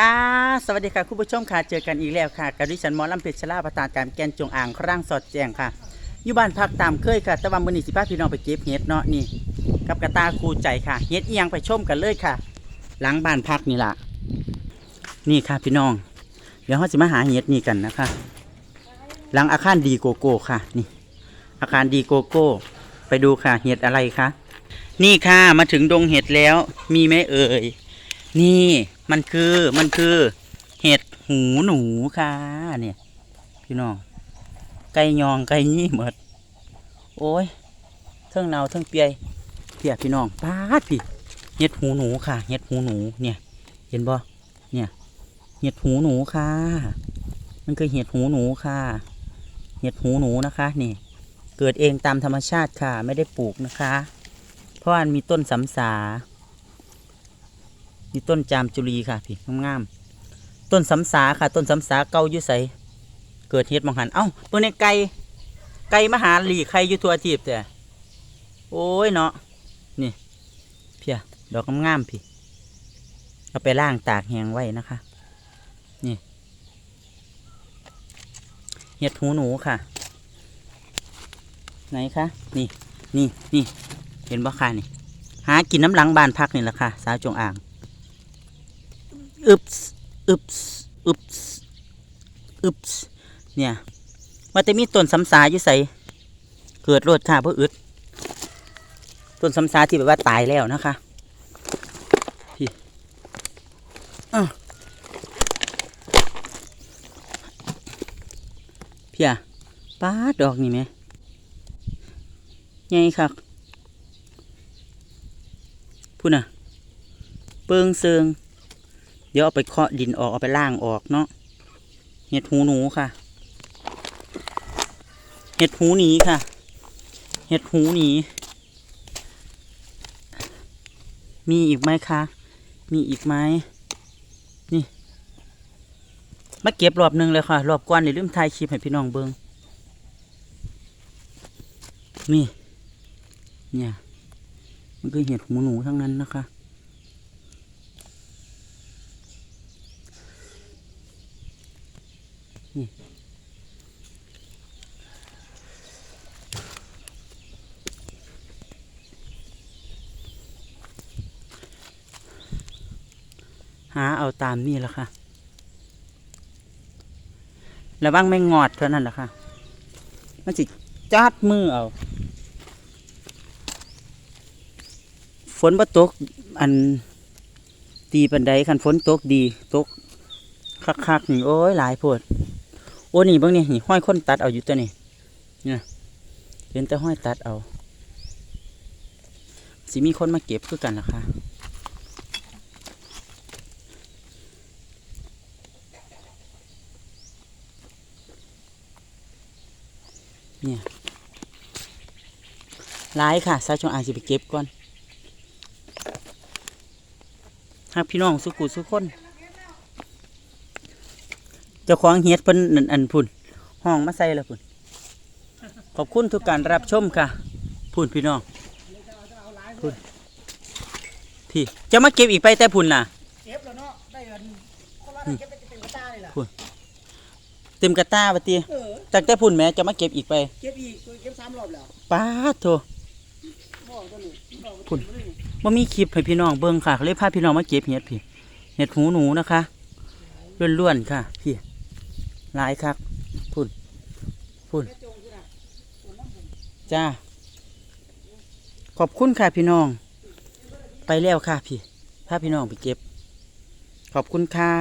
ค่ะ สวัสดีค่ะคุณผู้ชมค่ะ เจอกันอีกแล้วค่ะกับดิฉันหมอลำเพชรชลาประธานการแกนจงอ่างครั่งสอดแจงค่ะ อยู่บ้านพักตามเคยค่ะ แต่ว่ามื้อนี้สิพาพี่น้องไปเก็บเห็ดเนาะนี่ กับกระตาคูใจค่ะ เห็ดเอียงไปชมกันเลยค่ะ หลังบ้านพักนี่ล่ะ นี่ค่ะพี่น้อง เดี๋ยวเราจะมาหาเห็ดนี่กันนะคะ หลังอาคารดีโกโก้ค่ะ นี่ อาคารดีโกโก้ ไปดูค่ะ เห็ดอะไรคะ นี่ค่ะ มาถึงดงเห็ดแล้ว มีไหมเอ่ย นี่ มันคือมันคือเห็ดหูหนูค่ะเนี่ย พี่น้องไก่ยองไก่ยี่หมด โอ้ยเทิงเนาเทิงเปียเปียพี่น้องป้าพี่เห็ดหูหนูค่ะเห็ดหูหนูเนี่ย เห็นบ่เนี่ยเห็ดหูหนูค่ะ มันคือเห็ดหูหนูค่ะ เห็ดหูหนูนะคะ นี่ เกิดเองตามธรรมชาติค่ะ ไม่ได้ปลูกนะคะ เพราะมันมีต้นสำสา มีต้นจามจุลีค่ะพี่งามๆต้นสำสาค่ะ ต้นสำสาเก่าอยุ่ใสเกิดเฮ็ดมังหันเอ้าตัวในไก่ไก่มหาหลีไข่อยู่ทัวทิพย์แต่โอ้ยเนาะนี่เพียดอกงามๆพี่เอาไปล่างตากแห้งไว้นะคะ นี่เห็ดหูหนูค่ะ ไหนคะนี่นี่นี่เห็นบ่ค่ะนี่ หากินน้ำหลังบานพักนี่แหละค่ะ สาวจงอ่าง อึบอึบอึบอึบเนี่ยว่าแต่มีต้นสำสาอยู่ใส่เกิดโรดค่ะเพื่ออึดต้นสำสาที่แบบว่าตายแล้วนะคะพี่อะเพียป้าดอกนี่ไหมไงคักพูดนะเปิงเซิง เดี๋ยวเอาไปเคาะดินออกเอาไปล่างออกเนาะเห็ดหูหนูค่ะ เห็ดหูหนีค่ะ เห็ดหูหนีมีอีกไหมคะ มีอีกไหมนี่ มาเก็บรอบหนึ่งเลยค่ะ รอบก่อนในลืมถ่ายคลิปให้พี่น้องเบิงนี่ เนี่ย มันคือเห็ดหูหนูทั้งนั้นนะคะ หาเอาตามนี่แหละค่ะระวังไม่งอดเท่านั้นแหละค่ะ มันสิจัดมือเอา ฝนบ่ตก อันตีปันไดคันฝนตกดี ตก คักๆนี่โอ้ย หลายโพด โอ้นี่เบิ่งนี่นี่ห้อยคนตัดเอาอยู่ตัวนี่เนี่ยเห็นแต่ห้อยตัดเอาสิมีคนมาเก็บคือกันล่ะค่ะเนี่ยหลายค่ะสาวจงอางสิไปเก็บก่อนหากพี่น้องสุกุสุคน จ้าของเฮ็ดเพิ่นนั่นอันพุ่นห้องมาใส่แล้วพุ่นขอบคุณทุกการรับชมค่ะพุ่นพี่น้องพุ่นพี่จะมาเก็บอีกไปแต่พุ่นน่ะเก็บแล้วเนาะได้เงินคนละเก็บไปเต็มกระตาเลยล่ะเต็มกระต้าปะตีเออจากแต่พุ่นแหม่จะมาเก็บอีกไปเก็บอีกเก็บสามรอบแล้วป้าดโถบอกตัวนี้บอกว่าคุณตัวนี้ว่ามีคลิปให้พี่น้องเบิ่งค่ะเขาเลยพาพี่น้องมาเก็บเห็ดพี่เห็ดหูหนูนะคะล้วนๆค่ะพี่ หลายครับพุ่นพุ่นแม่จงคือน่ะตัวน้ำผมจ้า ขอบคุณค่ะพี่น้อง ไปแล้วค่ะพี่พาพี่น้องไปเก็บ ขอบคุณค่ะ